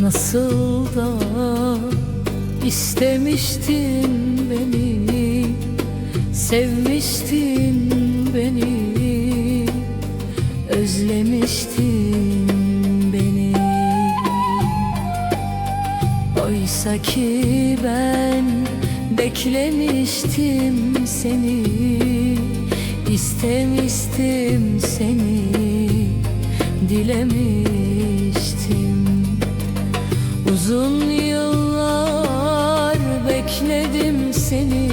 Nasıl da istemiştin beni Sevmiştin beni Özlemiştin beni. Oysa ki ben beklemiştim seni İstemiştim seni dilemiştim Uzun yıllar bekledim seni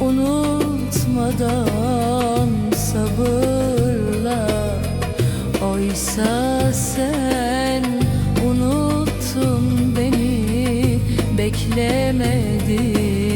Unutmadan sabırla. Oysa sen unuttun beni Beklemedin.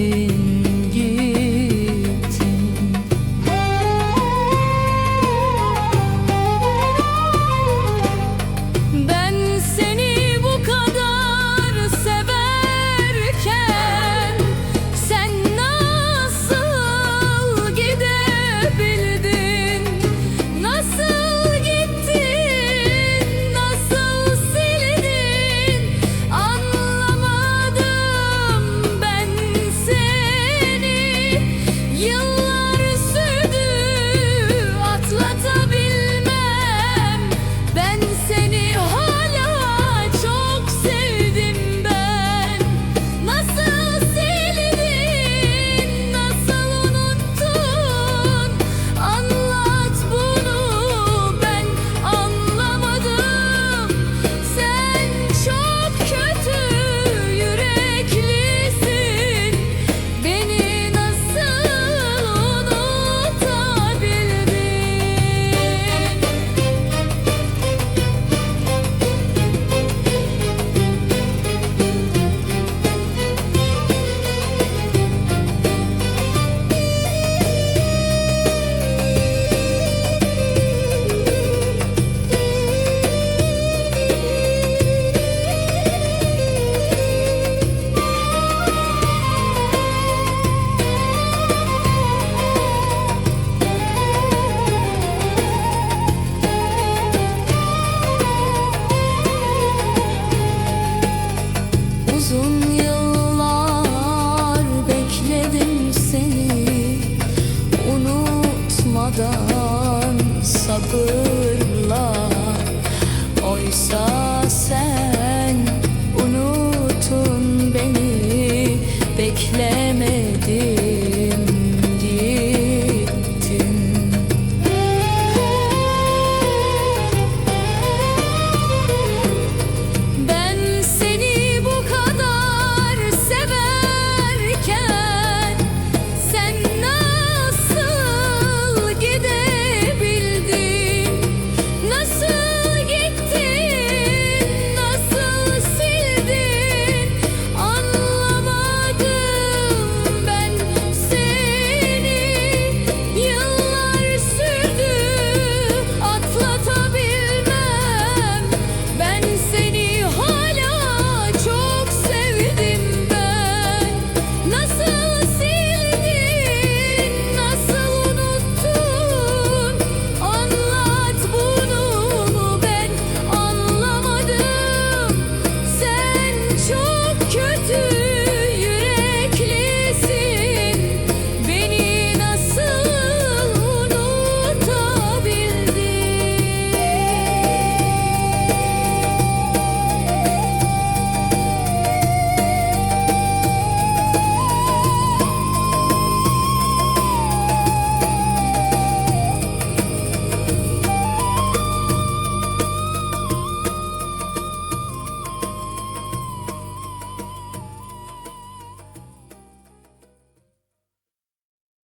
seni unutmadan.